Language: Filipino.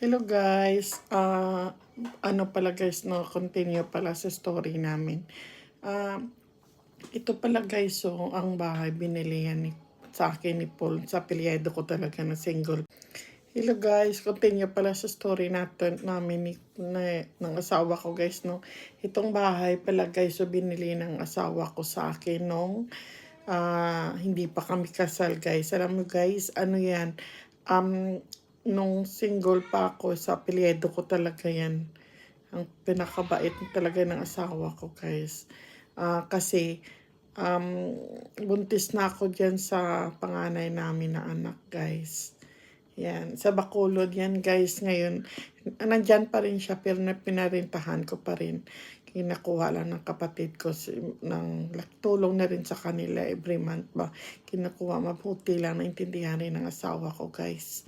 Hello guys, ah ano pala guys, no, continue pala sa story namin. Ah, ito pala guys, so ang bahay binili yan ni, sa akin ni Paul, sa apelyido ko talaga na single. Hello guys, continue pala sa story natin namin ni, na, ng asawa ko guys, no. Itong bahay pala guys, so binili ng asawa ko sa akin nung ah, hindi pa kami kasal guys. Alam mo guys, ano yan, um, nung single pa ako, sa apelyido ko talaga yan. Ang pinakabait talaga ng asawa ko, guys. Ah, kasi, um, buntis na ako dyan sa panganay namin na anak, guys. Yan. Sa Bacolod yan, guys. Ngayon, nandyan pa rin siya, pero na pinarintahan ko pa rin. Kinakuha lang ng kapatid ko, si, ng tulong na rin sa kanila every month ba. Kinukuha, mabuti lang, naintindihan rin ng asawa ko, guys.